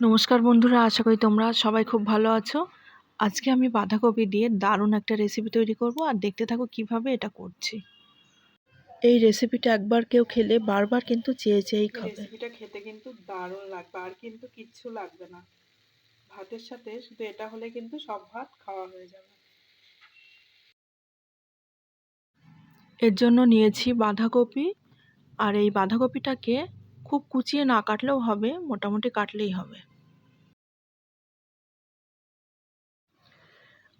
নমস্কার বন্ধুরা আশা করি তোমরা সবাই খুব ভালো আছো। আজকে আমি বাঁধাকপি দিয়ে দারুণ একটা রেসিপি তৈরি করব আর দেখতে থাকো কীভাবে এটা করছি। এই রেসিপিটা একবার কেউ খেলে বারবার কিন্তু চেয়ে চেয়েই খাবে। রেসিপিটা খেতে কিন্তু দারুণ লাগবে আর কিন্তু কিচ্ছু লাগবে না। ভাতের সাথে শুধু এটা হলে কিন্তু সব ভাত খাওয়া হয়ে যাবে। এর জন্য নিয়েছি বাঁধাকপি। আর এই বাঁধাকপিটাকে খুব কুচিয়ে না কাটলেও হবে, মোটামুটি কাটলেই হবে।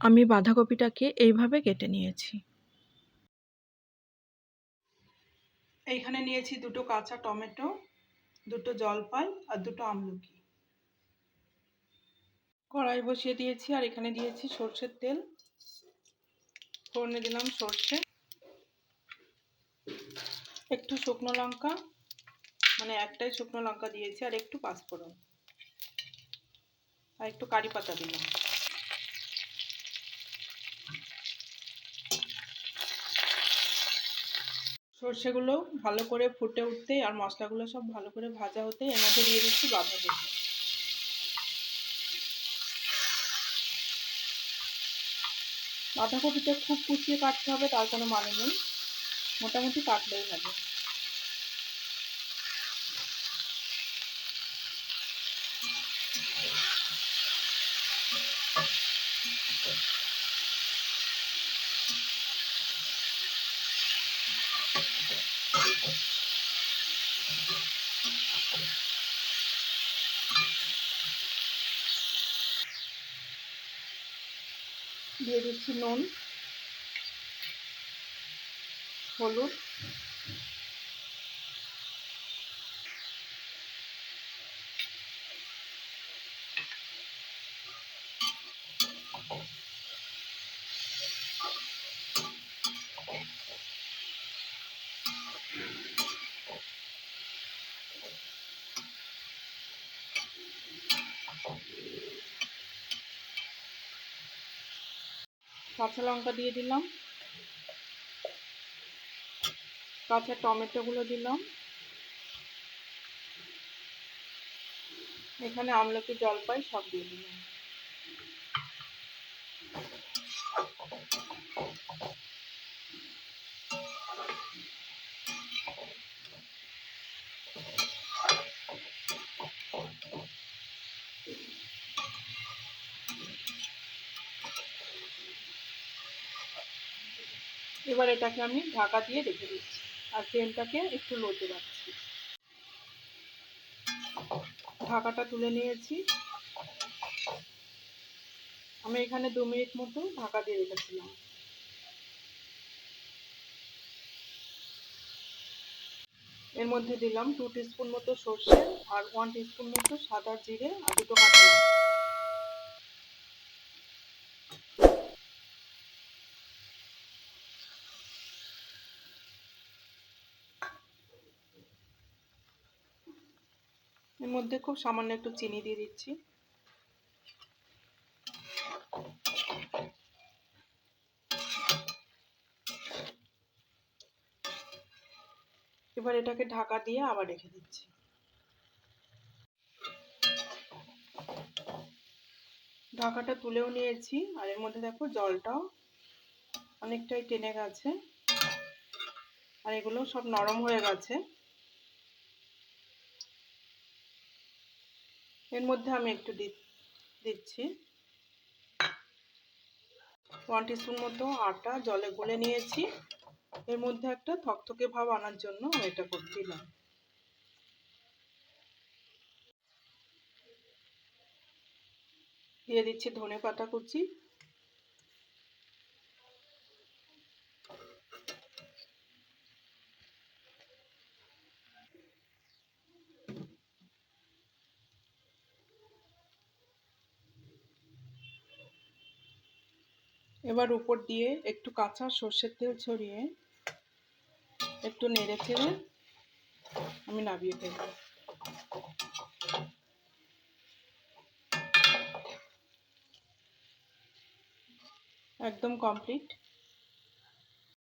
আমি বাঁধাকপিটাকে এইভাবে কেটে নিয়েছি। এইখানে নিয়েছি দুটো কাঁচা টমেটো, দুটো জলপাই আর দুটো আমলকি। কড়াই বসিয়ে দিয়েছি আর এখানে দিয়েছি সর্ষের তেল। ফোড়নে দিলাম সর্ষে। একটু শুকনো লঙ্কা। মানে একটাই শুকনো লঙ্কা দিয়েছি আর একটু পাঁচফোড়ন। আর একটু কারি পাতা দিলাম। সর্ষেগুলো ভালো করে ফুটে উঠতে আর মশলাগুলো সব ভালো করে ভাজা হতে এর মধ্যে দিয়ে দিচ্ছি বাঁধাকপি। বাঁধাকপিটা খুব কুচিয়ে কাটতে হবে, তার কোনো মানে নেই। মোটামুটি কাটলেই হবে। দিয়ে দিচ্ছি নুন হলুদ কাঁচা লঙ্কা দিয়ে দিলাম। কাঁচা টমেটোগুলো দিলাম। এখানে আমলকি জলপাই সব দিয়ে দিলাম। এবার এটাকে আমি ঢাকা দিয়ে রেখে দিচ্ছি। আর ফ্লেমটাকে একটু লোতে রাখছি। ঢাকাটা তুলে নিয়েছি। আমি এখানে দু মিনিট মতো ঢাকা দিয়ে রেখেছিলাম। এর মধ্যে দিলাম টু টিস্পুন মতো সর্ষে আর ওয়ান টিস্পুন মতো সাদা জিরে আর দুটো কাঁচা এর মধ্যে খুব সামান্য একটু চিনি দিয়ে দিচ্ছি। এবার এটাকে ঢাকা দিয়ে আবার রেখে দিচ্ছি। ঢাকাটা তুলেও নিয়েছি, আর এর মধ্যে দেখো জলটাও অনেকটাই টেনে গেছে। আর এগুলো সব নরম হয়ে গেছে। এর মধ্যে আমি একটু দিচ্ছি। ওয়ান টিস্পুন মতো আটা জলে গুলে নিয়েছি। এর মধ্যে একটা থকথকে ভাব আনার জন্য এটা করছিলাম দিয়ে দিচ্ছি ধনে পাতা কুচি। এবার উপর দিয়ে একটু কাঁচা সর্ষের তেল ছড়িয়ে একটু নেড়ে ফেলে আমি নামিয়ে ফেলব। একদম কমপ্লিট